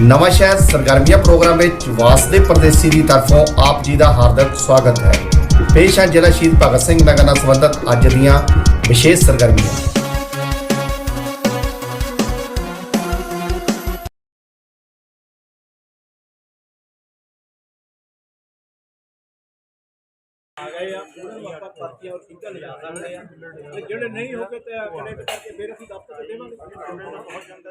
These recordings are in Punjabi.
ਨਵਾਂ ਸ਼ਹਿਰ ਸਰਗਰਮੀਆਂ ਪ੍ਰੋਗਰਾਮ ਵਿੱਚ ਵਾਸਦੇ ਪਰਦੇਸੀ ਦੀ ਤਰਫੋਂ ਆਪ ਜੀ ਦਾ ਹਾਰਦਿਕ ਸਵਾਗਤ ਹੈ। ਪੇਸ਼ ਹੈ ਜ਼ਿਲ੍ਹਾ ਸ਼ਹੀਦ ਭਗਤ ਸਿੰਘ ਨਗਰ ਨਾਲ ਸੰਬੰਧਿਤ ਅੱਜ ਦੀਆਂ ਵਿਸ਼ੇਸ਼ ਸਰਗਰਮੀਆਂ। ਗਏ ਆ ਉਹਨਾਂ ਨੂੰ ਆਪਾਂ ਪਰਚੀਆਂ ਔਰ ਸਿੰਗਲ ਲਿਜਾ ਸਕਦੇ ਆ ਤੇ ਜਿਹੜੇ ਨਹੀਂ ਹੋ ਗਏ ਤੇ ਕਨੈਕਟ ਕਰਕੇ ਫਿਰ ਅਸੀਂ ਦਫ਼ਤਰ ਦੇਵਾਂਗੇ। ਪਹੁੰਚ ਜਾਂਦਾ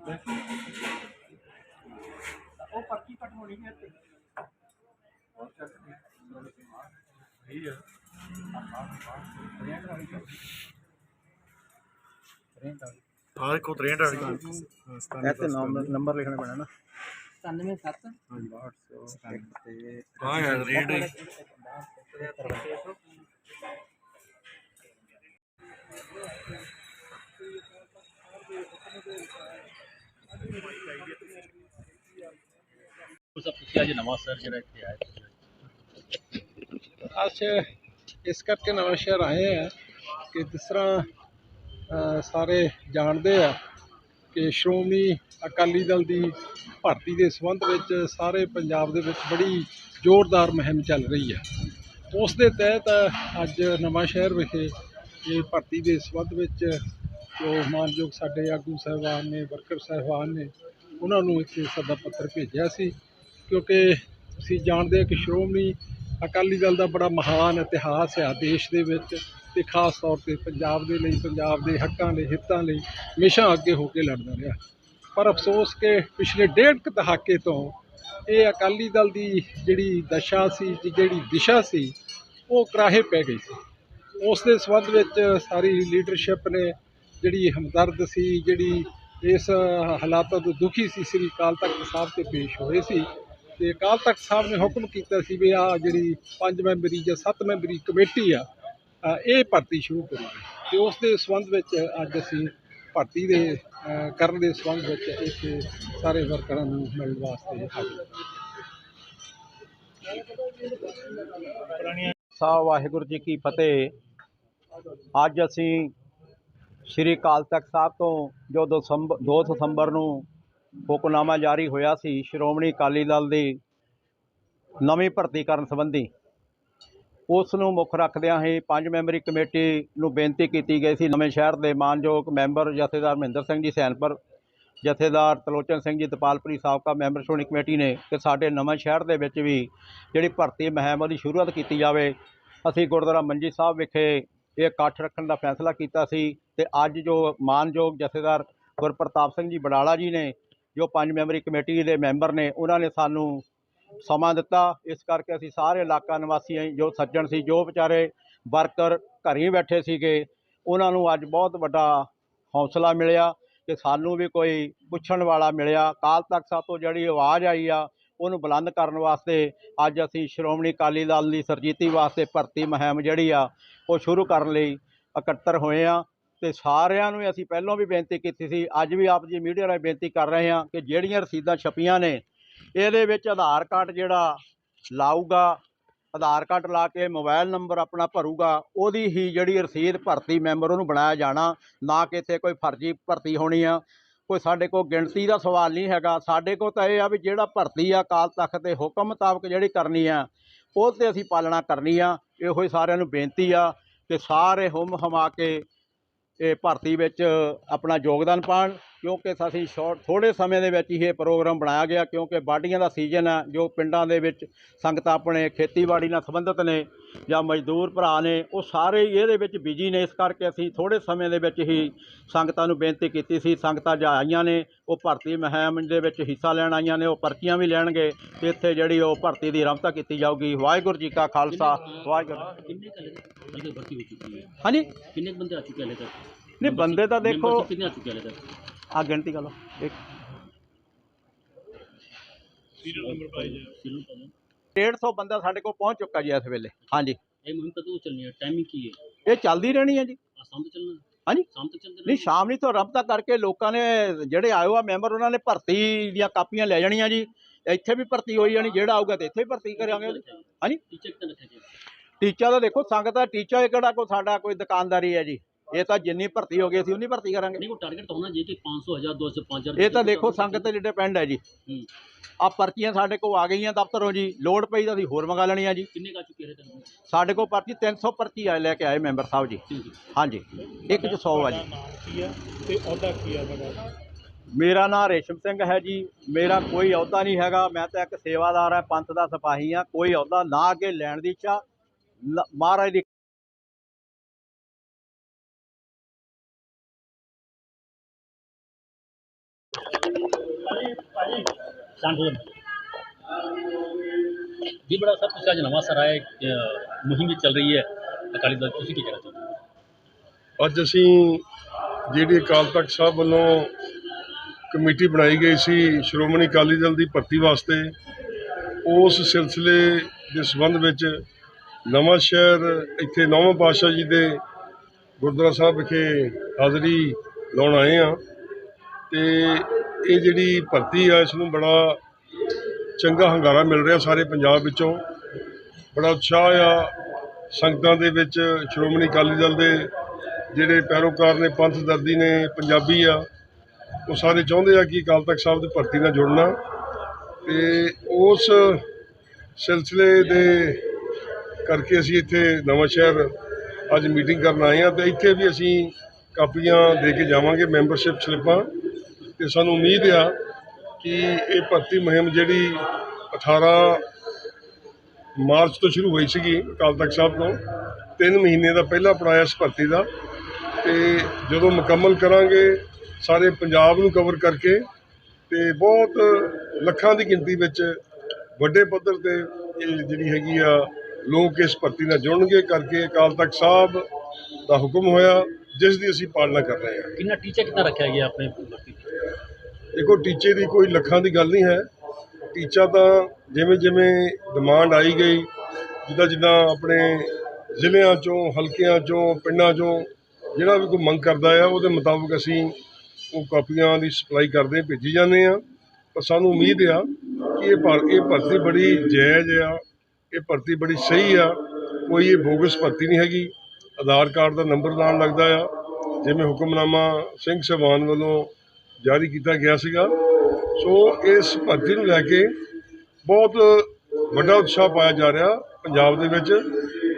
ਸਾਡੀਆਂ ਤਾਂ ਏਡੀ ਸ਼ਾਰਟ ਹੈ ਹੋਰ ਕੋਈ ਗੱਲ ਨਹੀਂ ਉਹ ਪਰਚੀ ਕੱਟ ਹੋਣੀ ਹੈ। ਤੇ ਆਹ ਕੋ 63 ਵਾਲੀ। ਤੇ ਨੰਬਰ ਲਿਖਣਾ ਪੈਣਾ ਨਾ। 97 ਹਾਂ ਯਾਰ ਰੇਡ ਸਭ ਤੁਸੀਂ ਅੱਜ ਨਵਾਂ ਸਰ ਜਿਹੜਾ ਇੱਥੇ ਆਏ ਅੱਜ ਇਸ ਕਰਕੇ ਨਵਾਂ ਸ਼ਹਿਰ ਆਏ ਆ ਕਿ ਜਿਸ ਤਰ੍ਹਾਂ ਸਾਰੇ ਜਾਣਦੇ ਆ ਕਿ ਸ਼੍ਰੋਮਣੀ ਅਕਾਲੀ ਦਲ ਦੀ ਭਰਤੀ ਦੇ ਸੰਬੰਧ ਵਿੱਚ ਸਾਰੇ ਪੰਜਾਬ ਦੇ ਵਿੱਚ ਬੜੀ ਜ਼ੋਰਦਾਰ ਮੁਹਿੰਮ ਚੱਲ ਰਹੀ ਹੈ ਉਸ ਦੇ ਤਹਿਤ ਅੱਜ ਨਵਾਂ ਸ਼ਹਿਰ ਵਿਖੇ ਇਹ ਭਰਤੀ ਦੇ ਸੰਬੰਧ ਵਿੱਚ ਜੋ ਮਾਨਯੋਗ ਸਾਡੇ ਆਗੂ ਸਾਹਿਬਾਨ ਨੇ, ਵਰਕਰ ਸਾਹਿਬਾਨ ਨੇ, ਉਹਨਾਂ ਨੂੰ ਇੱਥੇ ਸੱਦਾ ਪੱਤਰ ਭੇਜਿਆ ਸੀ। ਕਿਉਂਕਿ ਤੁਸੀਂ ਜਾਣਦੇ ਕਿ ਸ਼੍ਰੋਮਣੀ ਅਕਾਲੀ ਦਲ ਦਾ ਬੜਾ ਮਹਾਨ ਇਤਿਹਾਸ ਹੈ ਦੇਸ਼ ਦੇ ਵਿੱਚ ਤੇ ਖਾਸ ਤੌਰ ਤੇ ਪੰਜਾਬ ਦੇ ਲਈ, ਪੰਜਾਬ ਦੇ ਹੱਕਾਂ ਲਈ ਹਿੱਤਾਂ ਲਈ ਹਮੇਸ਼ਾ ਅੱਗੇ ਹੋ ਕੇ ਲੜਦਾ ਰਿਹਾ। ਪਰ ਅਫਸੋਸ ਕਿ ਪਿਛਲੇ ਡੇਢ ਕੁ ਦਹਾਕੇ ਤੋਂ ਇਹ ਅਕਾਲੀ ਦਲ ਦੀ ਜਿਹੜੀ ਦਸ਼ਾ ਸੀ ਜਿਹੜੀ ਦਿਸ਼ਾ ਸੀ, ਉਹ ਕਰਾਹੇ ਪੈ ਗਈ ਸੀ। ਉਸ ਦੇ ਸੰਬੰਧ ਵਿੱਚ ਸਾਰੀ ਲੀਡਰਸ਼ਿਪ ਨੇ ਜਿਹੜੀ ਹਮਦਰਦ ਸੀ, ਜਿਹੜੀ ਇਸ ਹਾਲਾਤਾਂ ਤੋਂ ਦੁਖੀ ਸੀ, ਸ੍ਰੀ ਅਕਾਲ ਤਖਤ ਸਾਹਿਬ ਤੇ ਪੇਸ਼ ਹੋਏ ਸੀ। ਤੇ ਅਕਾਲ ਤਖਤ ਸਾਹਿਬ ਨੇ ਹੁਕਮ ਕੀਤਾ ਸੀ ਵੀ ਆ ਜਿਹੜੀ ਪੰਜ ਮੈਂਬਰੀ ਜਾਂ ਸੱਤ ਮੈਂਬਰੀ ਕਮੇਟੀ ਆ ਇਹ ਭਰਤੀ ਸ਼ੁਰੂ ਕਰੂਗੀ ਤੇ ਉਸ ਦੇ ਸੰਬੰਧ ਵਿੱਚ ਅੱਜ ਅਸੀਂ ਭਰਤੀ ਦੇ ਕਰਨ ਦੇ ਸੰਬੰਧ ਵਿੱਚ ਇੱਥੇ ਸਾਰੇ ਵਰਕਰਾਂ ਨੂੰ ਮਿਲਣ ਵਾਸਤੇ ਹਾਜ਼ਰ ਸਾਹਿਬ ਵਾਹਿਗੁਰੂ ਜੀ ਕੀ ਫਤਿਹ। ਅੱਜ ਅਸੀਂ ਸ਼੍ਰੀ ਅਕਾਲ ਤਖਤ ਸਾਹਿਬ ਤੋਂ ਜੋ ਦਸੰਬ 2 ਦਸੰਬਰ ਨੂੰ ਹੁਕਮਨਾਮਾ ਜਾਰੀ ਹੋਇਆ ਸੀ, ਸ਼੍ਰੋਮਣੀ ਅਕਾਲੀ ਦਲ ਦੀ ਨਵੀਂ ਭਰਤੀ ਕਰਨ ਸੰਬੰਧੀ, ਉਸ ਨੂੰ ਮੁੱਖ ਰੱਖਦਿਆਂ ਹੀ ਪੰਜ ਮੈਂਬਰੀ ਕਮੇਟੀ ਨੂੰ ਬੇਨਤੀ ਕੀਤੀ ਗਈ ਸੀ। ਨਵੇਂ ਸ਼ਹਿਰ ਦੇ ਮਾਨਯੋਗ ਮੈਂਬਰ ਜਥੇਦਾਰ ਮਹਿੰਦਰ ਸਿੰਘ ਜੀ ਸੈਨਪੁਰ, ਜਥੇਦਾਰ ਤਲੋਚਨ ਸਿੰਘ ਜੀ ਤਪਾਲਪੁਰੀ ਸਾਬਕਾ ਮੈਂਬਰ ਸ਼੍ਰੋਮਣੀ ਕਮੇਟੀ ਨੇ ਕਿ ਸਾਡੇ ਨਵਾਂ ਸ਼ਹਿਰ ਦੇ ਵਿੱਚ ਵੀ ਜਿਹੜੀ ਭਰਤੀ ਮਹਿਮ ਦੀ ਸ਼ੁਰੂਆਤ ਕੀਤੀ ਜਾਵੇ, ਅਸੀਂ ਗੁਰਦੁਆਰਾ ਮੰਜੀ ਸਾਹਿਬ ਵਿਖੇ ਇਹ ਇਕੱਠ ਰੱਖਣ ਦਾ ਫੈਸਲਾ ਕੀਤਾ ਸੀ ਤੇ ਅੱਜ ਜੋ ਮਾਨਯੋਗ ਜਥੇਦਾਰ ਗੁਰਪ੍ਰਤਾਪ ਸਿੰਘ ਜੀ ਬਡਾਲਾ ਜੀ ਨੇ, ਜੋ ਪੰਜ ਮੈਂਬਰੀ ਕਮੇਟੀ ਦੇ ਮੈਂਬਰ ਨੇ, ਉਹਨਾਂ ਨੇ ਸਾਨੂੰ ਸਮਾਂ ਦਿੱਤਾ। ਇਸ ਕਰਕੇ ਅਸੀਂ ਸਾਰੇ ਇਲਾਕਾ ਨਿਵਾਸੀ ਜੋ ਸੱਜਣ ਸੀ, ਜੋ ਵਿਚਾਰੇ ਵਰਕਰ ਘਰੇ ਹੀ ਬੈਠੇ ਸੀਗੇ, ਉਹਨਾਂ ਨੂੰ ਅੱਜ ਬਹੁਤ ਵੱਡਾ ਹੌਸਲਾ ਮਿਲਿਆ ਕਿ ਸਾਨੂੰ ਵੀ ਕੋਈ ਪੁੱਛਣ ਵਾਲਾ ਮਿਲਿਆ। ਕਾਲ ਤੱਕ ਸਾਹਿਬ ਤੋਂ ਜਿਹੜੀ ਆਵਾਜ਼ ਆਈ ਆ ਉਹਨੂੰ ਬੁਲੰਦ ਕਰਨ ਵਾਸਤੇ ਅੱਜ ਅਸੀਂ ਸ਼੍ਰੋਮਣੀ ਅਕਾਲੀ ਦਲ ਦੀ ਸਰਜੀਤੀ ਵਾਸਤੇ ਭਰਤੀ ਮੁਹਿੰਮ ਜਿਹੜੀ ਆ, ਉਹ ਸ਼ੁਰੂ ਕਰਨ ਲਈ ਇਕੱਤਰ ਹੋਏ ਆ। ਤੇ ਸਾਰਿਆਂ ਨੂੰ ਅਸੀਂ ਪਹਿਲਾਂ ਵੀ ਬੇਨਤੀ ਕੀਤੀ ਸੀ, ਅੱਜ ਵੀ ਆਪ ਜੀ ਮੀਡੀਆ ਰਾਹੀਂ ਬੇਨਤੀ ਕਰ ਰਹੇ ਹਾਂ ਕਿ ਜਿਹੜੀਆਂ ਰਸੀਦਾਂ ਛਪੀਆਂ ਨੇ, ਇਹਦੇ ਵਿੱਚ ਆਧਾਰ ਕਾਰਡ ਜਿਹੜਾ ਲਾਊਗਾ, ਆਧਾਰ ਕਾਰਡ ਲਾ ਕੇ ਮੋਬਾਈਲ ਨੰਬਰ ਆਪਣਾ ਭਰੂਗਾ, ਉਹਦੀ ਹੀ ਜਿਹੜੀ ਰਸੀਦ ਭਰਤੀ ਮੈਂਬਰ ਉਹਨੂੰ ਬਣਾਇਆ ਜਾਣਾ, ਨਾ ਕਿ ਇੱਥੇ ਕੋਈ ਫਰਜ਼ੀ ਭਰਤੀ ਹੋਣੀ ਆ। ਕੋਈ ਸਾਡੇ ਕੋਲ ਗਿਣਤੀ ਦਾ ਸਵਾਲ ਨਹੀਂ ਹੈਗਾ। ਸਾਡੇ ਕੋਲ ਤਾਂ ਇਹ ਆ ਵੀ ਜਿਹੜਾ ਭਰਤੀ ਆ ਅਕਾਲ ਤਖਤ ਦੇ ਹੁਕਮ ਮੁਤਾਬਕ ਜਿਹੜੀ ਕਰਨੀ ਆ, ਉਹ ਤੇ ਅਸੀਂ ਪਾਲਣਾ ਕਰਨੀ ਆ। ਇਹੋ ਹੀ ਸਾਰਿਆਂ ਨੂੰ ਬੇਨਤੀ ਆ ਕਿ ਸਾਰੇ ਹੁਮ ਹਮਾ ਕੇ ਇਹ ਭਰਤੀ ਵਿੱਚ ਆਪਣਾ ਯੋਗਦਾਨ ਪਾਉਣ। ਕਿਉਂਕਿ ਅਸੀਂ ਸ਼ੋਰਟ ਥੋੜੇ ਸਮੇਂ ਦੇ ਵਿੱਚ ਹੀ ਇਹ ਪ੍ਰੋਗਰਾਮ ਬਣਾਇਆ ਗਿਆ ਕਿਉਂਕਿ ਵਾਢੀਆਂ ਦਾ ਸੀਜ਼ਨ ਹੈ ਜੋ ਪਿੰਡਾਂ ਦੇ ਵਿੱਚ ਸੰਗਤਾਂ ਆਪਣੇ ਖੇਤੀਬਾੜੀ ਨਾਲ ਸੰਬੰਧਿਤ ਨੇ ਜਾਂ ਮਜ਼ਦੂਰ ਭਰਾ ਨੇ ਉਹ ਸਾਰੇ ਹੀ ਇਹਦੇ ਵਿੱਚ ਬਿਜ਼ੀ ਨੇ ਇਸ ਕਰਕੇ ਅਸੀਂ ਥੋੜੇ ਸਮੇਂ ਦੇ ਵਿੱਚ ਹੀ ਸੰਗਤਾਂ ਨੂੰ ਬੇਨਤੀ ਕੀਤੀ ਸੀ ਸੰਗਤਾਂ ਜਾ ਆਈਆਂ ਨੇ ਉਹ ਭਰਤੀ ਮੁਹਿੰਮ ਦੇ ਵਿੱਚ ਹਿੱਸਾ ਲੈਣ ਆਈਆਂ ਨੇ ਉਹ ਪਰਚੀਆਂ ਵੀ ਲੈਣਗੇ ਤੇ ਇੱਥੇ ਜਿਹੜੀ ਉਹ ਭਰਤੀ ਦੀ ਰਮਤਾ ਕੀਤੀ ਜਾਊਗੀ। ਵਾਹਿਗੁਰੂ ਜੀ ਕਾ ਖਾਲਸਾ ਵਾਹਿਗੁਰੂ ਕਿੰਨੇ ਭਰਤੀ ਹੋ ਚੁੱਕੀ ਹੈ ਹਾਂਜੀ? ਕਿੰਨੇ ਬੰਦੇ ਆ ਚੁੱਕੇ ਹਲੇ ਤੱਕ? ਨਹੀਂ ਬੰਦੇ ਤਾਂ ਦੇਖੋ Membership ਕਿੰਨੇ ਆ ਚੁੱਕੇ ਹਲੇ ਤੱਕ? ਆ ਗਿਣਤੀ ਕਰ ਲਓ। ਇੱਕ ਸੀਰੀਅਲ ਨੰਬਰ ਪਾਈ ਜੀ। 150 ਬੰਦਾ ਸਾਡੇ ਕੋਲ ਪਹੁੰਚ ਚੁੱਕਾ ਜੀ ਇਸ ਵੇਲੇ। ਹਾਂਜੀ। ਇਹ ਮੁਹਿੰਮ ਕਦੋਂ ਤੋਂ ਚੱਲਣੀ ਹੈ? ਟਾਈਮਿੰਗ ਕੀ ਹੈ? ਇਹ ਚੱਲਦੀ ਰਹਿਣੀ ਹੈ ਜੀ। ਸ਼ਾਮ ਤੱਕ ਚੱਲਣਾ? ਹਾਂਜੀ। ਸ਼ਾਮ ਤੱਕ ਚੱਲਣਾ ਨਹੀਂ ਸ਼ਾਮ ਨਹੀਂ ਤੋਂ ਰਬ ਤੱਕ ਕਰਕੇ ਲੋਕਾਂ ਨੇ ਜਿਹੜੇ ਆਏ ਆ ਮੈਂਬਰ ਉਹਨਾਂ ਨੇ ਭਰਤੀ ਦੀਆਂ ਕਾਪੀਆਂ ਲੈ ਜਾਣੀਆਂ ਜੀ। ਇੱਥੇ ਵੀ ਭਰਤੀ ਹੋਈ ਜਾਣੀ ਜਿਹੜਾ ਆਊਗਾ ਤੇ ਇੱਥੇ ਵੀ ਭਰਤੀ ਕਰਾਂਗੇ। ਹਾਂਜੀ। ਟੀਚਰ ਕਿੱਥੇ ਰੱਖਿਆ ਜੀ? ਟੀਚਾ ਤਾਂ ਦੇਖੋ ਸੰਗਤ ਦਾ ਟੀਚਾ ਇਹ ਕਿਹੜਾ ਕੋਈ ਸਾਡਾ ਕੋਈ ਦੁਕਾਨਦਾਰੀ ਹੈ ਜੀ। ਇਹ ਤਾਂ ਜਿੰਨੀ ਭਰਤੀ ਹੋ ਗਈ ਅਸੀਂ ਉਨੀ ਭਰਤੀ ਕਰਾਂਗੇ। ਨਹੀਂ ਕੋਈ ਟਾਰਗੇਟ ਤਾਂ ਹੋਣਾ ਜੀ ਕਿ 500 1000 200 5000 ਇਹ ਤਾਂ ਦੇਖੋ ਸੰਗਤ ਤੇ ਡਿਪੈਂਡ ਹੈ ਜੀ। ਆ ਪਰਚੀਆਂ ਸਾਡੇ ਕੋਲ ਆ ਗਈਆਂ ਦਫ਼ਤਰੋਂ ਜੀ। ਲੋਡ ਪਈ ਤਾਂ ਅਸੀਂ ਹੋਰ ਮੰਗਾ ਲੈਣੀਆਂ ਜੀ। ਕਿੰਨੇ ਕਾ ਚੁੱਕੇ ਰਹੇ ਤੁਹਾਨੂੰ ਸਾਡੇ ਕੋਲ ਪਰਚੀ 300 ਪਰਚੀ ਆ ਲੈ ਕੇ ਆਏ ਮੈਂਬਰ ਸਾਹਿਬ ਜੀ। ਹਾਂਜੀ। ਇੱਕ ਚ 100 ਆ ਜੀ। ਕੀ ਤੇ ਅਹੁਦਾ ਕੀ ਹੈ ਤੁਹਾਡਾ? ਮੇਰਾ ਨਾਮ ਰੇਸ਼ਮ ਸਿੰਘ ਹੈ ਜੀ। ਮੇਰਾ ਕੋਈ ਅਹੁਦਾ ਨਹੀਂ ਹੈਗਾ। ਮੈਂ ਤਾਂ ਇੱਕ ਸੇਵਾਦਾਰ ਹਾਂ ਪੰਥ ਦਾ ਸਿਪਾਹੀ ਹਾਂ। ਕੋਈ ਅਹੁਦਾ ਨਾ ਅੱਗੇ ਲੈਣ ਦੀ ਇੱਛਾ। ਨ- ਮਹਾਰਾਜ ਦੀ ਸ਼ਾਂਤ ਜੀ, ਬੜਾ ਸਾਹਿਬ ਤੁਸੀਂ ਅੱਜ ਨਵਾਂ ਸਰ ਮੁਹਿੰਮ ਚੱਲ ਰਹੀ ਹੈ। ਅਕਾਲੀ ਦਲ, ਤੁਸੀਂ ਕੀ ਕਹਿਣਾ ਚਾਹੁੰਦੇ ਅੱਜ ਅਸੀਂ ਜਿਹੜੀ ਅਕਾਲ ਤਖਤ ਸਾਹਿਬ ਵੱਲੋਂ ਕਮੇਟੀ ਬਣਾਈ ਗਈ ਸੀ, ਸ਼੍ਰੋਮਣੀ ਅਕਾਲੀ ਦਲ ਦੀ ਭਰਤੀ ਵਾਸਤੇ, ਉਸ ਸਿਲਸਿਲੇ ਦੇ ਸੰਬੰਧ ਵਿੱਚ ਨਵਾਂ ਸ਼ਹਿਰ, ਇੱਥੇ ਨੌਵਾਂ ਪਾਤਸ਼ਾਹ ਜੀ ਦੇ ਗੁਰਦੁਆਰਾ ਸਾਹਿਬ ਵਿਖੇ ਹਾਜ਼ਰੀ ਲਾਉਣ ਆਏ ਆ ਤੇ ਇਹ ਜਿਹੜੀ ਭਰਤੀ ਆ, ਇਸ ਨੂੰ ਬੜਾ ਚੰਗਾ ਹੰਗਾਰਾ ਮਿਲ ਰਿਹਾ ਸਾਰੇ ਪੰਜਾਬ ਵਿੱਚੋਂ। ਬੜਾ ਉਤਸ਼ਾਹ ਆ। ਸੰਗਤਾਂ ਦੇ ਵਿੱਚ ਸ਼੍ਰੋਮਣੀ ਅਕਾਲੀ ਦਲ ਦੇ ਜਿਹੜੇ ਪੈਰੋਕਾਰ ਨੇ, ਪੰਥ ਦਰਦੀ ਨੇ, ਪੰਜਾਬੀ ਆ, ਉਹ ਸਾਰੇ ਚਾਹੁੰਦੇ ਆ ਕਿ ਅਕਾਲ ਤਖਤ ਸਾਹਿਬ ਦੀ ਭਰਤੀ ਨਾਲ ਜੁੜਨਾ। ਤੇ ਉਸ ਸਿਲਸਿਲੇ ਦੇ ਕਰਕੇ ਅਸੀਂ ਇੱਥੇ ਨਵਾਂ ਸ਼ਹਿਰ ਅੱਜ ਮੀਟਿੰਗ ਕਰਨ ਆਏ ਆ ਤੇ ਇੱਥੇ ਵੀ ਅਸੀਂ ਕਾਪੀਆਂ ਦੇ ਕੇ ਜਾਵਾਂਗੇ, ਮੈਂਬਰਸ਼ਿਪ ਸਲਿੱਪਾਂ। ਤੇ ਸਾਨੂੰ ਉਮੀਦ ਆ ਕਿ ਇਹ ਭਰਤੀ ਮੁਹਿੰਮ ਜਿਹੜੀ 18 ਮਾਰਚ ਤੋਂ ਸ਼ੁਰੂ ਹੋਈ ਸੀਗੀ ਅਕਾਲ ਤਖਤ ਸਾਹਿਬ ਤੋਂ, ਤਿੰਨ ਮਹੀਨੇ ਦਾ ਪਹਿਲਾ ਪੜਾਇਆ ਇਸ ਭਰਤੀ ਦਾ। ਤੇ ਜਦੋਂ ਮੁਕੰਮਲ ਕਰਾਂਗੇ, ਸਾਰੇ ਪੰਜਾਬ ਨੂੰ ਕਵਰ ਕਰਕੇ ਤੇ ਬਹੁਤ ਲੱਖਾਂ ਦੀ ਗਿਣਤੀ ਵਿੱਚ ਵੱਡੇ ਪੱਧਰ ਤੇ ਇਹ ਜਿਹੜੀ ਹੈਗੀ ਆ, ਲੋਕ ਇਸ ਭਰਤੀ ਨਾਲ ਜੁੜਨਗੇ ਕਰਕੇ ਅਕਾਲ ਤਖਤ ਸਾਹਿਬ ਦਾ ਹੁਕਮ ਹੋਇਆ, ਜਿਸ ਦੀ ਅਸੀਂ ਪਾਲਣਾ ਕਰ ਰਹੇ ਹਾਂ। ਕਿੰਨਾ ਟੀਚਰ ਕਿੰਨਾ ਰੱਖਿਆ ਗਿਆ ਆਪਣੇ ਭਰਤੀ ਦੇਖੋ, ਟੀਚੇ ਦੀ ਕੋਈ ਲੱਖਾਂ ਦੀ ਗੱਲ ਨਹੀਂ ਹੈ। ਟੀਚਾ ਤਾਂ ਜਿਵੇਂ ਜਿਵੇਂ ਡਿਮਾਂਡ ਆਈ ਗਈ, ਜਿੱਦਾਂ ਜਿੱਦਾਂ ਆਪਣੇ ਜ਼ਿਲ੍ਹਿਆਂ ਚੋਂ, ਹਲਕਿਆਂ ਚੋਂ, ਪਿੰਡਾਂ ਚੋਂ ਜਿਹੜਾ ਵੀ ਕੋਈ ਮੰਗ ਕਰਦਾ ਆ, ਉਹਦੇ ਮੁਤਾਬਕ ਅਸੀਂ ਉਹ ਕਾਪੀਆਂ ਦੀ ਸਪਲਾਈ ਕਰਦੇ ਭੇਜੀ ਜਾਂਦੇ ਆ ਪਰ ਸਾਨੂੰ ਉਮੀਦ ਆ ਕਿ ਇਹ ਭਰ, ਇਹ ਭਰਤੀ ਬੜੀ ਜਾਇਜ਼ ਆ, ਇਹ ਭਰਤੀ ਬੜੀ ਸਹੀ ਆ, ਕੋਈ ਇਹ ਬੋਗਸ ਭਰਤੀ ਨਹੀਂ ਹੈਗੀ। ਆਧਾਰ ਕਾਰਡ ਦਾ ਨੰਬਰ ਨਾਲ ਲੱਗਦਾ ਆ। ਜਿਵੇਂ ਹੁਕਮਨਾਮਾ ਸਿੰਘ ਸਾਹਿਬਾਨ ਵੱਲੋਂ ਜਾਰੀ ਕੀਤਾ ਗਿਆ ਸੀਗਾ। ਸੋ ਇਸ ਭਰਤੀ ਨੂੰ ਲੈ ਕੇ ਬਹੁਤ ਵੱਡਾ ਉਤਸ਼ਾਹ ਪਾਇਆ ਜਾ ਰਿਹਾ ਪੰਜਾਬ ਦੇ ਵਿੱਚ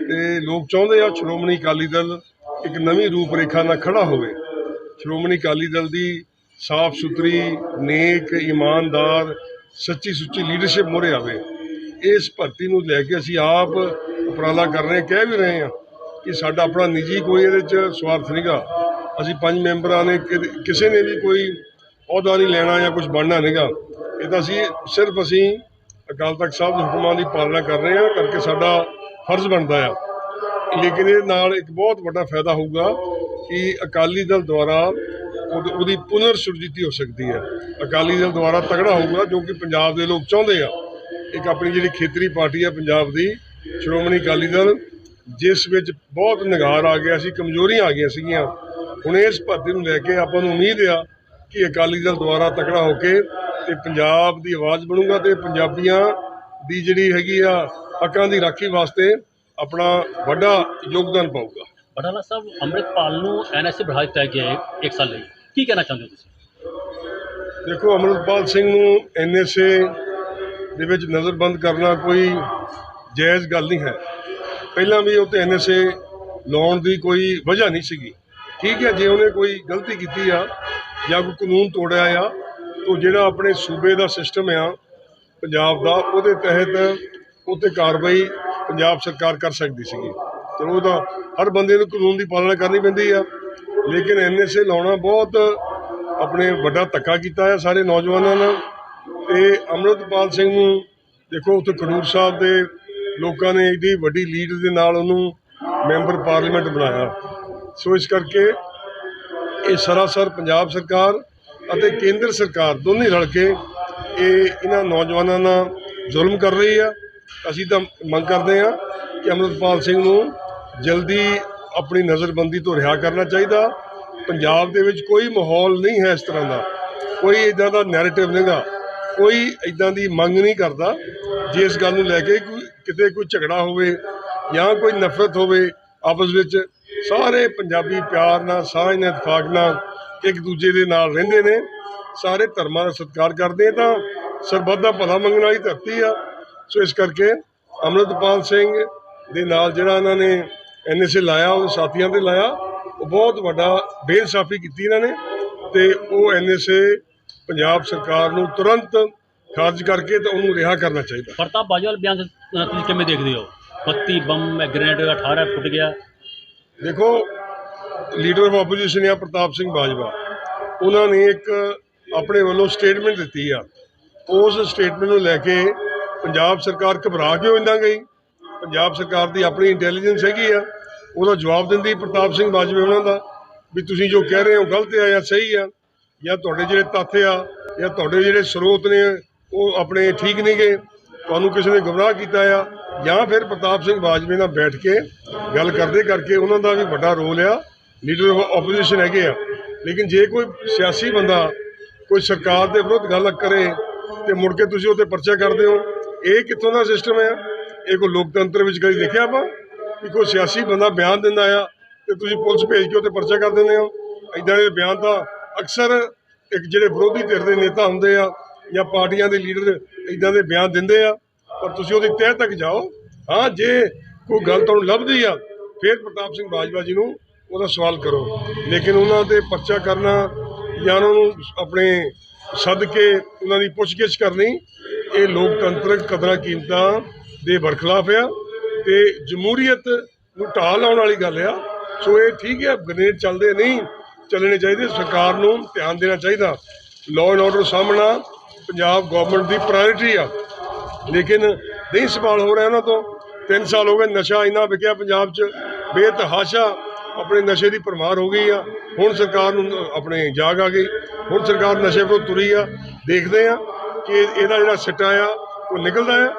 ਤੇ ਲੋਕ ਚਾਹੁੰਦੇ ਆ ਸ਼੍ਰੋਮਣੀ ਅਕਾਲੀ ਦਲ ਇੱਕ ਨਵੀਂ ਰੂਪਰੇਖਾ ਨਾਲ ਖੜਾ ਹੋਵੇ। ਸ਼੍ਰੋਮਣੀ ਅਕਾਲੀ ਦਲ ਦੀ ਸਾਫ਼ ਸੁਥਰੀ, ਨੇਕ, ਇਮਾਨਦਾਰ ਸੱਚੀ ਸੁੱਚੀ ਲੀਡਰਸ਼ਿਪ ਮੋਰੇ ਆਵੇ। ਇਸ ਭਰਤੀ ਨੂੰ ਲੈ ਕੇ ਅਸੀਂ ਆਪ ਉਪਰਾਲਾ ਕਰ ਰਹੇ, ਕਹਿ ਵੀ ਰਹੇ ਹਾਂ ਕਿ ਸਾਡਾ ਆਪਣਾ ਨਿੱਜੀ ਕੋਈ ਇਹਦੇ 'ਚ ਸਵਾਰਥ ਨਹੀਂਗਾ ਅਸੀਂ ਪੰਜ ਮੈਂਬਰਾਂ ਨੇ ਕਿ- ਕਿਸੇ ਨੇ ਵੀ ਕੋਈ ਅਹੁਦਾ ਨਹੀਂ ਲੈਣਾ ਜਾਂ ਕੁਝ ਬਣਨਾ ਨਹੀਂਗਾ। ਇਹ ਤਾਂ ਅਸੀਂ ਸਿਰਫ ਅਸੀਂ ਅਕਾਲ ਤਖਤ ਸਾਹਿਬ ਦੇ ਹੁਕਮਾਂ ਦੀ ਪਾਲਣਾ ਕਰ ਰਹੇ ਹਾਂ ਕਰਕੇ ਸਾਡਾ ਫਰਜ਼ ਬਣਦਾ ਆ। ਲੇਕਿਨ ਇਹ ਨਾਲ ਇੱਕ ਬਹੁਤ ਵੱਡਾ ਫਾਇਦਾ ਹੋਊਗਾ ਕਿ ਅਕਾਲੀ ਦਲ ਦੁਆਰਾ ਉਹਦ- ਉਹਦੀ ਪੁਨਰ ਸੁਰਜੀਤੀ ਹੋ ਸਕਦੀ ਹੈ। ਅਕਾਲੀ ਦਲ ਦੁਆਰਾ ਤਗੜਾ ਹੋਊਗਾ ਜੋ ਕਿ ਪੰਜਾਬ ਦੇ ਲੋਕ ਚਾਹੁੰਦੇ ਆ। ਇੱਕ ਆਪਣੀ ਜਿਹੜੀ ਖੇਤਰੀ ਪਾਰਟੀ ਆ ਪੰਜਾਬ ਦੀ, ਸ਼੍ਰੋਮਣੀ ਅਕਾਲੀ ਦਲ, ਜਿਸ ਵਿੱਚ ਬਹੁਤ ਨਿਗਾਰ ਆ ਗਿਆ ਸੀ, ਕਮਜ਼ੋਰੀਆਂ ਆ ਗਈਆਂ ਸੀਗੀਆਂ। ਹੁਣ ਇਸ ਭਰਤੀ ਨੂੰ ਲੈ ਕੇ ਆਪਾਂ ਨੂੰ ਉਮੀਦ ਆ ਕਿ ਅਕਾਲੀ ਦਲ ਦੁਆਰਾ ਤਕੜਾ ਹੋ ਕੇ ਤੇ ਪੰਜਾਬ ਦੀ ਆਵਾਜ਼ ਬਣੂਗਾ ਤੇ ਪੰਜਾਬੀਆਂ ਦੀ ਜਿਹੜੀ ਹੈਗੀ ਆ ਹੱਕਾਂ ਦੀ ਰਾਖੀ ਵਾਸਤੇ ਆਪਣਾ ਵੱਡਾ ਯੋਗਦਾਨ ਪਾਊਗਾ। ਬੜਾਲਾ ਸਾਹਿਬ ਅੰਮ੍ਰਿਤਪਾਲ ਨੂੰ ਐਨਐਸਏ ਬਣਾ ਦਿੱਤਾ ਗਿਆ ਹੈ ਇੱਕ ਸਾਲ ਲਈ। ਕੀ ਕਹਿਣਾ ਚਾਹੁੰਦੇ ਹੋ ਤੁਸੀਂ? ਦੇਖੋ ਅਮਰਪਾਲ ਸਿੰਘ ਨੂੰ ਐਨਐਸਏ ਦੇ ਵਿੱਚ ਨਜ਼ਰਬੰਦ ਕਰਨਾ ਕੋਈ ਜਾਇਜ਼ ਗੱਲ ਨਹੀਂ ਹੈ। ਪਹਿਲਾਂ ਵੀ ਉਹ ਤੇ ਐਨਐਸਏ ਲਾਉਣ ਦੀ ਕੋਈ ਵਜ੍ਹਾ ਨਹੀਂ ਸੀਗੀ। ਠੀਕ ਹੈ ਜੇ ਉਹਨੇ ਕੋਈ ਗਲਤੀ ਕੀਤੀ ਆ ਜਾਂ ਕੋਈ ਕਾਨੂੰਨ ਤੋੜਿਆ ਆ ਤਾਂ ਜਿਹੜਾ ਆਪਣੇ ਸੂਬੇ ਦਾ ਸਿਸਟਮ ਆ ਪੰਜਾਬ ਦਾ, ਉਹਦੇ ਤਹਿਤ ਉੱਤੇ ਕਾਰਵਾਈ ਪੰਜਾਬ ਸਰਕਾਰ ਕਰ ਸਕਦੀ ਸੀਗੀ। ਚਲੋ ਉਹਦਾ ਹਰ ਬੰਦੇ ਨੂੰ ਕਾਨੂੰਨ ਦੀ ਪਾਲਣਾ ਕਰਨੀ ਪੈਂਦੀ ਆ, ਲੇਕਿਨ ਐਨਐਸਏ ਲਾਉਣਾ ਬਹੁਤ ਆਪਣੇ ਵੱਡਾ ਧੱਕਾ ਕੀਤਾ ਹੈ ਸਾਰੇ ਨੌਜਵਾਨਾਂ ਨਾਲ ਤੇ ਅੰਮ੍ਰਿਤਪਾਲ ਸਿੰਘ ਨੂੰ ਦੇਖੋ ਉੱਥੇ ਖਡੂਰ ਸਾਹਿਬ ਦੇ ਲੋਕਾਂ ਨੇ ਏਡੀ ਵੱਡੀ ਲੀਡ ਦੇ ਨਾਲ ਉਹਨੂੰ ਮੈਂਬਰ ਪਾਰਲੀਮੈਂਟ ਬਣਾਇਆ। ਸੋ ਇਸ ਕਰਕੇ ਇਹ ਸਰਾਸਰ ਪੰਜਾਬ ਸਰਕਾਰ ਅਤੇ ਕੇਂਦਰ ਸਰਕਾਰ ਦੋਨੇ ਰਲ ਕੇ ਇਹ ਇਹਨਾਂ ਨੌਜਵਾਨਾਂ ਨਾਲ ਜ਼ੁਲਮ ਕਰ ਰਹੀ ਆ। ਅਸੀਂ ਤਾਂ ਮੰਗ ਕਰਦੇ ਆ ਕਿ ਅਮਰਪਾਲ ਸਿੰਘ ਨੂੰ ਜਲਦੀ ਆਪਣੀ ਨਜ਼ਰਬੰਦੀ ਤੋਂ ਰਿਹਾ ਕਰਨਾ ਚਾਹੀਦਾ। ਪੰਜਾਬ ਦੇ ਵਿੱਚ ਕੋਈ ਮਾਹੌਲ ਨਹੀਂ ਹੈ ਇਸ ਤਰ੍ਹਾਂ ਦਾ। ਕੋਈ ਇਦਾਂ ਦਾ ਨੈਰੇਟਿਵ ਨਹੀਂਗਾ ਕੋਈ ਇਦਾਂ ਦੀ ਮੰਗ ਨਹੀਂ ਕਰਦਾ। ਜੇ ਇਸ ਗੱਲ ਨੂੰ ਲੈ ਕੇ ਕੋਈ ਕਿਤੇ ਕੋਈ ਝਗੜਾ ਹੋਵੇ ਜਾਂ ਕੋਈ ਨਫ਼ਰਤ ਹੋਵੇ ਆਪਸ ਵਿੱਚ ਸਾਰੇ ਪੰਜਾਬੀ ਪਿਆਰ ਨਾਲ, ਸਾਂਝ ਨਾਲ ਇਤਫਾਕ ਨਾਲ ਇੱਕ ਦੂਜੇ ਦੇ ਨਾਲ ਰਹਿੰਦੇ ਨੇ। ਸਾਰੇ ਧਰਮਾਂ ਦਾ ਸਤਿਕਾਰ ਕਰਦੇ ਆ ਤਾਂ ਸਰਬੱਤ ਦਾ ਭਲਾ ਮੰਗਣ ਵਾਲੀ ਧਰਤੀ ਆ। ਸੋ ਇਸ ਕਰਕੇ ਅੰਮ੍ਰਿਤਪਾਲ ਸਿੰਘ ਦੇ ਨਾਲ ਜਿਹੜਾ ਇਹਨਾਂ ਨੇ ਐਨਐਸਏ ਲਾਇਆ, ਉਹ ਸਾਥੀਆਂ ਤੇ ਲਾਇਆ, ਉਹ ਬਹੁਤ ਵੱਡਾ ਬੇਇਨਸਾਫੀ ਕੀਤੀ ਇਹਨਾਂ ਨੇ ਤੇ ਉਹ ਐਨਐਸਏ ਪੰਜਾਬ ਸਰਕਾਰ ਨੂੰ ਤੁਰੰਤ ਖਾਰਜ ਕਰਕੇ ਤੇ ਉਹਨੂੰ ਰਿਹਾ ਕਰਨਾ ਚਾਹੀਦਾ। ਪ੍ਰਤਾਪ ਬਾਜਵਾ ਬਿਆਨ ਤੁਸੀਂ ਕਿਵੇਂ ਦੇਖਦੇ ਹੋ? 32 ਬੰਮ ਗ੍ਰੇਨੇਡ 18 ਫੁੱਟ ਗਿਆ। ਦੇਖੋ, ਲੀਡਰ ਆਫ ਆਪੋਜੀਸ਼ਨ ਆ ਪ੍ਰਤਾਪ ਸਿੰਘ ਬਾਜਵਾ। ਉਹਨਾਂ ਨੇ ਇੱਕ ਆਪਣੇ ਵੱਲੋਂ ਸਟੇਟਮੈਂਟ ਦਿੱਤੀ ਆ। ਉਸ ਸਟੇਟਮੈਂਟ ਨੂੰ ਲੈ ਕੇ ਪੰਜਾਬ ਸਰਕਾਰ ਘਬਰਾ ਕਿਉਂ ਇੰਦਾਂ ਗਈ? ਪੰਜਾਬ ਸਰਕਾਰ ਦੀ ਆਪਣੀ ਇੰਟੈਲੀਜੈਂਸ ਹੈਗੀ ਆ। ਉਹਦਾ ਜਵਾਬ ਦਿੰਦੀ ਪ੍ਰਤਾਪ ਸਿੰਘ ਬਾਜਵਾ ਉਹਨਾਂ ਦਾ ਵੀ ਤੁਸੀਂ ਜੋ ਕਹਿ ਰਹੇ ਹੋ ਗਲਤ ਆ ਜਾਂ ਸਹੀ ਆ, ਜਾਂ ਤੁਹਾਡੇ ਜਿਹੜੇ ਤੱਥ ਆ, ਜਾਂ ਤੁਹਾਡੇ ਜਿਹੜੇ ਸਰੋਤ ਨੇ, ਉਹ ਆਪਣੇ ਠੀਕ ਨਹੀਂ ਗਏ ਤੁਹਾਨੂੰ ਕਿਸੇ ਨੇ ਗੁੰਮਰਾਹ ਕੀਤਾ ਆ, ਜਾਂ ਫਿਰ ਪ੍ਰਤਾਪ ਸਿੰਘ ਬਾਜਵੇ ਨਾਲ ਬੈਠ ਕੇ ਗੱਲ ਕਰਦੇ ਕਰਕੇ ਉਹਨਾਂ ਦਾ ਵੀ ਵੱਡਾ ਰੋਲ ਆ ਲੀਡਰ ਆਫ ਆਪੋਜੀਸ਼ਨ ਹੈਗੇ ਆ। ਲੇਕਿਨ ਜੇ ਕੋਈ ਸਿਆਸੀ ਬੰਦਾ, ਕੋਈ ਸਰਕਾਰ ਦੇ ਵਿਰੁੱਧ ਗੱਲ ਕਰੇ ਤੇ ਮੁੜ ਕੇ ਤੁਸੀਂ ਉੱਤੇ ਪਰਚਾ ਕਰਦੇ ਹੋ, ਇਹ ਕਿੱਥੋਂ ਦਾ ਸਿਸਟਮ ਹੈ ਇਹ ਕੋਈ ਲੋਕਤੰਤਰ ਵਿੱਚ ਕਦੀ ਦੇਖਿਆ ਆਪਾਂ? ਕਿ ਕੋਈ ਸਿਆਸੀ ਬੰਦਾ ਬਿਆਨ ਦਿੰਦਾ ਆ ਤੇ ਤੁਸੀਂ ਪੁਲਿਸ ਭੇਜ ਕੇ ਉੱਤੇ ਪਰਚਾ ਕਰ ਦਿੰਦੇ ਹੋ? ਇਦਾਂ ਦੇ ਬਿਆਨ ਤਾਂ ਅਕਸਰ ਇੱਕ ਜਿਹੜੇ ਵਿਰੋਧੀ ਧਿਰ ਦੇ ਨੇਤਾ ਹੁੰਦੇ ਆ ਜਾਂ ਪਾਰਟੀਆਂ ਦੇ ਲੀਡਰ ਇਦਾਂ ਦੇ ਬਿਆਨ ਦਿੰਦੇ ਆ, ਪਰ ਤੁਸੀਂ ਉਹਦੀ ਤਹਿ ਤੱਕ ਜਾਓ। ਹਾਂ, ਜੇ ਕੋਈ ਗੱਲ ਤੁਹਾਨੂੰ ਲੱਭਦੀ ਆ, ਫਿਰ ਪ੍ਰਤਾਪ ਸਿੰਘ ਬਾਜਵਾ ਜੀ ਨੂੰ ਉਹਦਾ ਸਵਾਲ ਕਰੋ। ਲੇਕਿਨ ਉਹਨਾਂ ਤੇ ਪਰਚਾ ਕਰਨਾ ਜਾਂ ਉਹਨਾਂ ਨੂੰ ਆਪਣੇ ਸੱਦ ਕੇ ਉਹਨਾਂ ਦੀ ਪੁੱਛਗਿੱਛ ਕਰਨੀ, ਇਹ ਲੋਕਤੰਤਰਕ ਕਦਰਾਂ ਕੀਮਤਾਂ ਦੇ ਬਰਖਲਾਫ ਆ ਤੇ ਜਮਹੂਰੀਅਤ ਨੂੰ ਢਾਹ ਲਾਉਣ ਵਾਲੀ ਗੱਲ ਆ। ਸੋ ਇਹ ਠੀਕ ਹੈ ਗ੍ਰੇਨੇਡ ਚੱਲਦੇ ਨਹੀਂ, ਚੱਲਣੇ ਚਾਹੀਦੇ, ਸਰਕਾਰ ਨੂੰ ਧਿਆਨ ਦੇਣਾ ਚਾਹੀਦਾ। ਲਾਅ ਐਂਡ ਆਰਡਰ ਸਾਹਮਣਾ ਪੰਜਾਬ ਗਵਰਨਮੈਂਟ ਦੀ ਪ੍ਰਾਇੋਰਟੀ ਆ। ਲੇਕਿਨ ਨਹੀਂ ਸੰਭਾਲ ਹੋ ਰਿਹਾ ਉਹਨਾਂ ਤੋਂ। 3 ਸਾਲ ਹੋ ਗਏ ਨਸ਼ਾ ਇੰਨਾ ਵਿਕਿਆ ਪੰਜਾਬ 'ਚ। ਬੇਤਹਾਸ਼ਾ ਆਪਣੇ ਨਸ਼ੇ ਦੀ ਭਰਮਾਰ ਹੋ ਗਈ ਆ। ਹੁਣ ਸਰਕਾਰ ਨੂੰ ਆਪਣੇ ਜਾਗ ਆ ਗਈ। ਹੁਣ ਸਰਕਾਰ ਨਸ਼ੇ ਤੋਂ ਤੁਰੀ ਆ। ਦੇਖਦੇ ਆ ਕਿ ਇਹਦਾ ਜਿਹੜਾ ਸਿੱਟਾ ਆ ਉਹ ਨਿਕਲਦਾ ਆ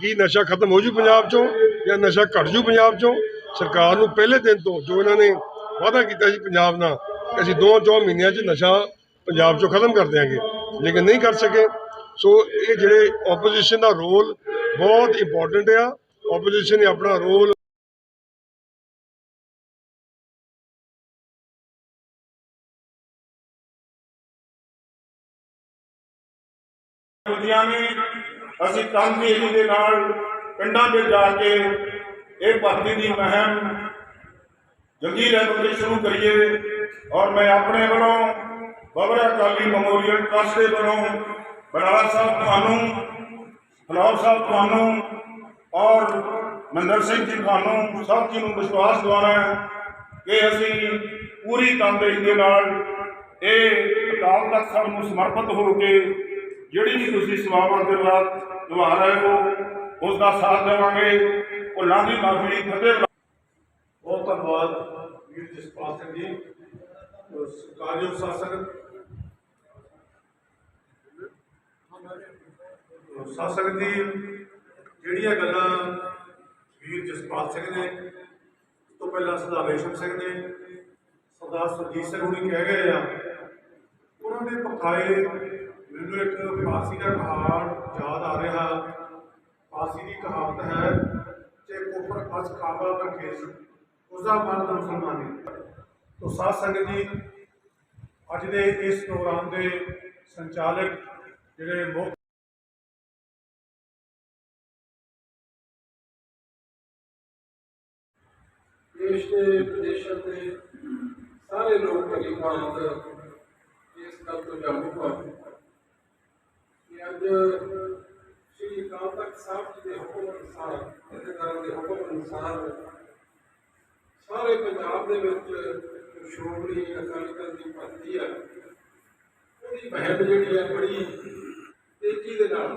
ਕੀ ਨਸ਼ਾ ਖਤਮ ਹੋ ਜੂ ਪੰਜਾਬ 'ਚੋਂ ਜਾਂ ਨਸ਼ਾ ਘਟ ਜੂ ਪੰਜਾਬ 'ਚੋਂ? ਸਰਕਾਰ ਨੂੰ ਪਹਿਲੇ ਦਿਨ ਤੋਂ ਜੋ ਇਹਨਾਂ ਨੇ ਵਾਅਦਾ ਕੀਤਾ ਸੀ ਪੰਜਾਬ ਨਾਲ, ਅਸੀਂ ਦੋ ਚੌ ਮਹੀਨਿਆਂ 'ਚ ਨਸ਼ਾ ਪੰਜਾਬ 'ਚੋਂ ਖਤਮ ਕਰ ਦਿਆਂਗੇ। ਲੇਕਿਨ ਨਹੀਂ ਕਰ ਸਕੇ। ਸੋ ਇਹ ਜਿਹੜੇ ਆਪੋਜੀਸ਼ਨ ਦਾ ਰੋਲ ਬਹੁਤ ਇੰਪੋਰਟੈਂਟ ਆ। ਆਪੋਜੀਸ਼ਨ ਨੇ ਆਪਣਾ ਰੋਲ ਹੁੰਦੀਆਂ ਨੇ ਅਸੀਂ ਤਨਦੇਹੀ ਦੇ ਨਾਲ ਪਿੰਡਾਂ ਵਿੱਚ ਜਾ ਕੇ ਇਹ ਭਰਤੀ ਦੀ ਮੁਹਿੰਮ ਜਲਦੀ ਲੈਵਲ ਤੇ ਸ਼ੁਰੂ ਕਰੀਏ ਔਰ ਮੈਂ ਆਪਣੇ ਵੱਲੋਂ ਬਬਰਾ ਅਕਾਲੀ ਮੈਮੋਰੀਅਲ ਟਰਸਟ ਦੇ ਵੱਲੋਂ ਬਰਾੜ ਸਾਹਿਬ ਤੁਹਾਨੂੰ ਫਲੌਰ ਸਾਹਿਬ ਤੁਹਾਨੂੰ ਔਰ ਮਹਿੰਦਰ ਸਿੰਘ ਜੀ ਤੁਹਾਨੂੰ ਸਭ ਜੀ ਨੂੰ ਵਿਸ਼ਵਾਸ ਦਿਵਾਉਣਾ ਹੈ ਕਿ ਅਸੀਂ ਪੂਰੀ ਤਨਦੇਹੀ ਦੇ ਨਾਲ ਇਹ ਅਕਾਲ ਤਖਤ ਸਾਹਿਬ ਨੂੰ ਸਮਰਪਿਤ ਹੋ ਕੇ ਜਿਹੜੀ ਵੀ ਤੁਸੀਂ ਸੇਵਾਵਾਂ ਦੇ ਰਾਤ ਨਿਭਾ ਰਹੇ ਹੋ ਉਸ ਦਾ ਸਾਥ ਦੇਵਾਂਗੇ। ਭੁੱਲਾਂ ਦੀ ਮਾਫੀ ਫਤਿਹ ਬਹੁਤ ਧੰਨਵਾਦ ਵੀਰ ਜਸਪਾਲ ਸਿੰਘ ਜੀ ਕਾਰਜੋਗ ਸ਼ਾਸਕ ਸ਼ਾਸਕ ਜੀ। ਜਿਹੜੀਆਂ ਗੱਲਾਂ ਵੀਰ ਜਸਪਾਲ ਸਿੰਘ ਨੇ, ਉਸ ਤੋਂ ਪਹਿਲਾਂ ਸਰਦਾਰ ਰੇਸ਼ਮ ਸਿੰਘ ਨੇ, ਸਰਦਾਰ ਸੁਰਜੀਤ ਸਿੰਘ ਹੁਣੀ ਕਹਿ ਗਏ ਆ, ਉਹਨਾਂ ਦੇ ਪਖਾਏ ਮੈਨੂੰ ਇੱਕ ਫਾਰਸੀ ਦਾ ਕਹਾਵਤ ਯਾਦ ਆ ਰਿਹਾ। ਫਾਰਸੀ ਦੀ ਕਹਾਵਤ ਹੈ, ਜੇ ਕਿ ਫਸ ਅਸ ਤਾਂ ਖੇਸ, ਉਸਦਾ ਮਨ ਮੁਸਲਮਾਨੀ ਤੋ ਸਾਧ ਸੰਗਤ ਜੀ। ਅੱਜ ਦੇ ਇਸ ਪ੍ਰੋਗਰਾਮ ਦੇ ਸੰਚਾਲਕ ਜਿਹੜੇ ਮੁੱਖ ਦੇਸ਼ ਦੇ, ਵਿਦੇਸ਼ਾਂ ਦੇ ਸਾਰੇ ਲੋਕ ਭਲੀ ਭਾਂਤ ਇਸ ਗੱਲ ਤੋਂ ਜਾਣੂ ਹਨ ਕਿ ਅੱਜ ਸ਼੍ਰੀ ਅਕਾਲ ਤਖਤ ਸਾਹਿਬ ਜੀ ਦੇ ਹੁਕਮ ਅਨੁਸਾਰ ਜਥੇਦਾਰਾਂ ਦੇ ਹੁਕਮ ਅਨੁਸਾਰ ਸਾਰੇ ਪੰਜਾਬ ਦੇ ਵਿੱਚ ਸ਼੍ਰੋਮਣੀ ਅਕਾਲੀ ਦਲ ਦੀ ਭਰਤੀ ਹੈ ਉਹਦੀ ਮਹਿਮ ਜਿਹੜੀ ਹੈ ਬੜੀ ਤੇਜ਼ੀ ਦੇ ਨਾਲ,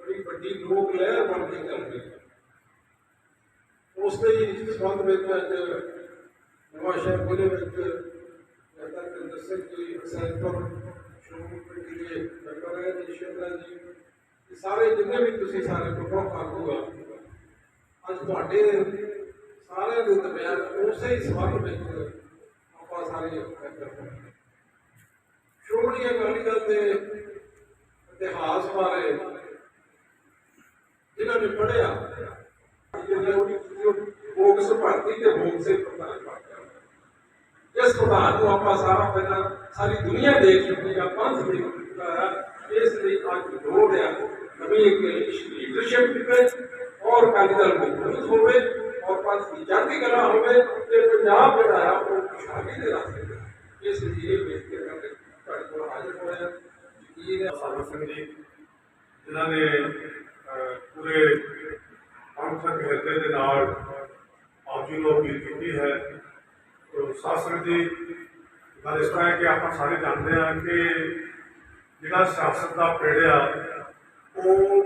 ਬੜੀ ਵੱਡੀ ਲੋਕ ਲਹਿਰ ਬਣ ਕੇ ਚੱਲ ਰਹੀ ਹੈ ਉਸ ਦੇ ਹੀ ਸੰਬੰਧ ਵਿੱਚ ਅੱਜ ਨਵਾਂ ਸ਼ਹਿਰ ਜ਼ਿਲ੍ਹੇ ਵਿੱਚ ਜਨਤਾ ਕੇਂਦਰ ਸਿੰਘ ਜੀ ਹਸੈਨਪੁਰ ਸ਼੍ਰੋਮਣੀ ਕਮੇਟੀ ਦੇ ਜੀ ਸ਼ਿਵਰਾ ਜੀ ਕਿ ਸਾਰੇ ਜਿੰਨੇ ਵੀ ਤੁਸੀਂ ਸਾਰੇ ਪ੍ਰਮੁੱਖ ਆਗੂਗਾ ਅੱਜ ਤੁਹਾਡੇ ਸਾਰਿਆਂ ਦੇ ਦਰਮਿਆਨ ਉਸੇ ਹੀ ਸਬੰਧ ਵਿੱਚ ਆਪਾਂ ਸਾਰੇ ਇਕੱਤਰ ਹਾਂ। ਸ਼੍ਰੋਮਣੀ ਅਕਾਲੀ ਦਲ ਦੇ ਇਤਿਹਾਸ ਬਾਰੇ ਜਿਨ੍ਹਾਂ ਨੇ ਪੜ੍ਹਿਆ ਜਿਹਨਾਂ ਨੇ ਬੋਕਸ ਭਰਤੀ ਤੇ ਬੋਕਸ ਸੇ ਪ੍ਰਧਾਨ ਪਾਇਆ ਇਸ ਪ੍ਰਧਾਨ ਨੂੰ ਆਪਾਂ ਸਾਰਾ ਪਹਿਲਾਂ ਸਾਰੀ ਦੁਨੀਆ ਦੇਖ ਚੁੱਕੀ ਆ ਪੰਥ ਦੇਖ ਚੁੱਕਾ ਹੈ ਇਸ ਲਈ ਅੱਜ ਲੋੜ ਆ ਨਵੀਂ ਇੱਕ ਲੀਡਰਸ਼ਿਪ ਦਿਵੇ ਔਰ ਅਕਾਲੀ ਦਲ ਮਜ਼ਬੂਤ ਹੋਵੇ ਔਰ ਪੰਥ ਦੀ ਚੜ੍ਹਦੀ ਕਲਾ ਹੋਵੇ ਤੇ ਪੰਜਾਬ ਜਿਹੜਾ ਆ ਉਹ ਖੁਸ਼ਹਾਲੀ ਦੇ ਰਸਤੇ ਤੇ ਇਸ ਲਈ ਇਹ ਬੇਨਤੀ ਕਰਦੇ ਤੁਹਾਡੇ ਕੋਲ ਹਾਜ਼ਰ ਹੋਇਆ ਯਕੀਨ ਹੈ ਸਰਵ ਸਿੰਘ ਜੀ ਪੰਥਕ ਹਿਰਦੇ ਦੇ ਨਾਲ ਆਪ ਜੀ ਨੂੰ ਅਪੀਲ ਕੀਤੀ ਹੈ। ਤੋ ਸਾਸਨ ਜੀ ਗੱਲ ਇਸ ਤਰ੍ਹਾਂ ਹੈ ਕਿ ਆਪਾਂ ਸਾਰੇ ਜਾਣਦੇ ਹਾਂ ਕਿ ਜਿਹੜਾ ਸਿਆਸਤ ਦਾ ਪੇੜਿਆ, ਉਹ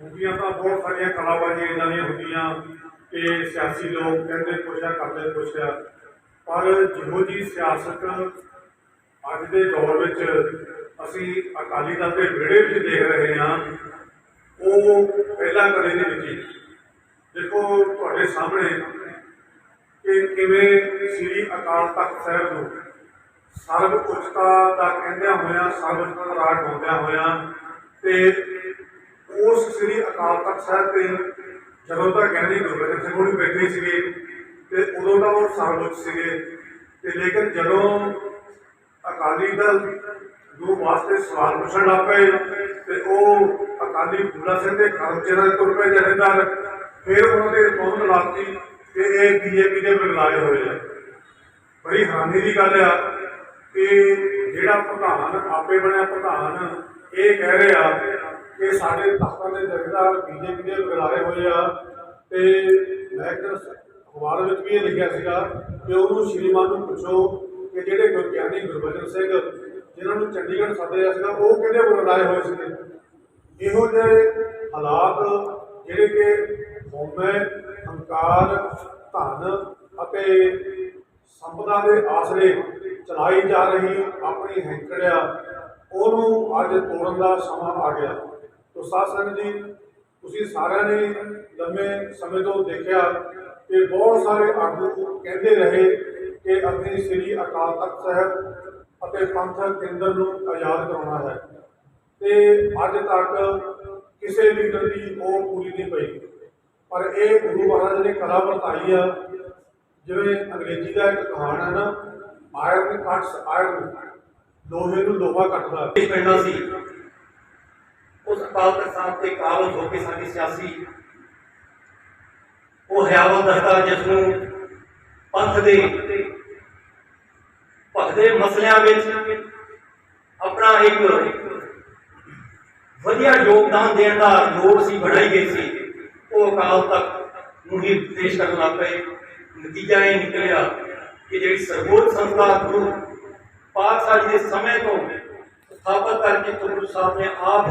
ਹੁੰਦੀਆਂ ਤਾਂ ਬਹੁਤ ਸਾਰੀਆਂ ਕਲਾਬਾਜ਼ੀਆਂ ਇਦਾਂ ਦੀਆਂ ਹੁੰਦੀਆਂ ਕਿ ਸਿਆਸੀ ਲੋਕ ਕਹਿੰਦੇ ਕੁਛ ਆ, ਕਰਦੇ ਕੁਛ ਆ। ਪਰ ਜਿਹੋ ਜੀ ਸਿਆਸਤ ਅੱਜ ਦੇ ਦੌਰ ਵਿੱਚ ਅਸੀਂ ਅਕਾਲੀ ਦਲ ਦੇ ਵਿਹੜੇ ਵਿੱਚ ਦੇਖ ਰਹੇ ਹਾਂ, ਉਹ ਪਹਿਲਾਂ ਕਦੇ ਨਹੀਂ ਦੇਖੀ ਦੇਖੋ ਤੁਹਾਡੇ ਸਾਹਮਣੇ ਕਿ ਕਿਵੇਂ ਸ੍ਰੀ ਅਕਾਲ ਤਖਤ ਸਾਹਿਬ ਨੂੰ ਸਰਬ ਉੱਚਤਾ ਦਾ ਕਹਿੰਦਿਆਂ ਹੋਇਆਂ, ਸਰਬ ਉੱਚਤਾ ਦਾ ਰਾਜ ਹੁੰਦਿਆਂ ਹੋਇਆਂ ਤੇ ਉਸ ਸ੍ਰੀ ਅਕਾਲ ਤਖਤ ਸਾਹਿਬ ਤੇ ਜਦੋਂ ਤੱਕ ਗਿਆਨੀ ਗੁਰਬਚਨ ਸਿੰਘ ਹੋਣੀ ਬੈਠੇ ਸੀਗੇ ਤੇ ਉਦੋਂ ਤਾਂ ਉਹ ਸਰਬ ਉੱਚ ਸੀਗੇ ਤੇ ਲੇਕਿਨ ਜਦੋਂ ਅਕਾਲੀ ਦਲ ਨੂੰ ਵਾਸਤੇ ਸਵਾਲ ਪੁੱਛਣ ਲੱਗ ਪਏ ਤੇ ਉਹ ਅਕਾਲੀ ਬੁੱਲਾ ਸਿੰਘ ਦੇ ਖਰਚੇ ਨਾਲ ਤੁਰ ਪਏ ਜਥੇਦਾਰ ਫਿਰ ਉਹਨਾਂ ਦੇ ਰਿਪੋਰਟ ਲਾਤੀ ਕਿ ਇਹ ਬੀਜੇਪੀ ਦੇ ਬਗਲਾਏ ਹੋਏ ਆ। ਬੜੀ ਹਾਨੀ ਦੀ ਗੱਲ ਆ ਕਿ ਜਿਹੜਾ ਪ੍ਰਧਾਨ ਆਪੇ ਬਣਿਆ ਪ੍ਰਧਾਨ, ਇਹ ਕਹਿ ਰਿਹਾ ਕਿ ਸਾਡੇ ਤਖਤਾਂ ਦੇ ਜਥੇਦਾਰ ਬੀਜੇਪੀ ਦੇ ਬਗਲਾਏ ਹੋਏ ਆ ਤੇ ਮੈਂ ਇੱਕ ਅਖਬਾਰ ਵਿੱਚ ਵੀ ਇਹ ਲਿਖਿਆ ਸੀਗਾ ਕਿ ਉਹਨੂੰ ਸ਼੍ਰੀਮਾਨ ਨੂੰ ਪੁੱਛੋ ਕਿ ਜਿਹੜੇ ਗੁਰਗਿਆਨੀ ਗੁਰਬਚਨ ਸਿੰਘ ਜਿਨ੍ਹਾਂ ਨੂੰ ਚੰਡੀਗੜ੍ਹ ਸੱਦਿਆ ਸੀਗਾ, ਉਹ ਕਿਹਦੇ ਬਗਲਾਏ ਹੋਏ ਸੀਗੇ? ਇਹੋ ਜਿਹੇ ਹਾਲਾਤ ਜਿਹੜੇ ਕਿ ਹਉਮੈ ਹੰਕਾਰ, ਧਨ ਅਤੇ ਸੰਪਦਾ ਦੇ ਆਸਰੇ ਚਲਾਈ ਜਾ ਰਹੀ ਆਪਣੀ ਹੈਂਕੜਿਆ, ਉਹਨੂੰ ਅੱਜ ਤੋੜਨ ਦਾ ਸਮਾਂ ਆ ਗਿਆ। ਤੋ ਸਾਸਨ ਜੀ, ਤੁਸੀਂ ਸਾਰਿਆਂ ਨੇ ਲੰਮੇ ਸਮੇਂ ਤੋਂ ਦੇਖਿਆ ਕਿ ਬਹੁਤ ਸਾਰੇ ਆਗੂ ਕਹਿੰਦੇ ਰਹੇ ਕਿ ਅਸੀਂ ਸ੍ਰੀ ਅਕਾਲ ਤਖਤ ਸਾਹਿਬ ਅਤੇ ਪੰਥਕ ਕੇਂਦਰ ਨੂੰ ਆਜ਼ਾਦ ਕਰਾਉਣਾ ਹੈ। ਤੇ ਅੱਜ ਤੱਕ ਕਿਸੇ ਲੀਡਰ ਦੀ ਉਹ ਪੂਰੀ ਨਹੀਂ ਪਈ। ਪਰ ਇਹ ਗੁਰੂ ਮਹਾਰਾਜ ਨੇ ਕਲਾ ਵਰਤਾਈ ਆ। ਜਿਵੇਂ ਅੰਗਰੇਜ਼ੀ ਦਾ ਇੱਕ ਕਹਾਣ ਹੈ ਨਾ ਆਇਰਨ ਕੱਟਸ ਆਇਰਨ ਲੋਹੇ ਨੂੰ ਲੋਹਾ ਕੱਟਦਾ। ਇਹ ਪਿੰਡਾਂ ਸੀ। ਉਸ ਅਕਾਲ ਤਖਤ ਸਾਹਿਬ ਤੇ ਕਾਬਲ ਹੋ ਕੇ ਸਾਡੀ ਸਿਆਸੀ। ਉਹ ਹਯਾਵਤ ਦਸਤਾ ਜਿਸ ਨੂੰ ਪੰਥ ਦੇ ਭਗਦੇ ਮਸਲਿਆਂ ਵਿੱਚ ਆਪਣਾ ਇੱਕ ਵਧੀਆ ਯੋਗਦਾਨ ਦੇਣ ਦਾ ਲੋੜ ਸੀ, ਬਣਾਈ ਗਈ ਸੀ। ਉਹ ਅਕਾਲ ਤਖਤ ਨੂੰ ਹੀ ਪੇਸ਼ ਕਰਨ ਲੱਗ ਪਏ। ਨਤੀਜਾ ਇਹ ਨਿਕਲਿਆ ਕਿ ਜਿਹੜੀ ਸਰਵੋੱਚ ਸੰਸਥਾ ਗੁਰੂ ਪਾਤਸ਼ਾਹ ਜੀ ਦੇ ਸਮੇਂ ਤੋਂ ਸਥਾਪਿਤ ਕਰਕੇ ਗੁਰੂ ਸਾਹਿਬ ਨੇ ਆਪ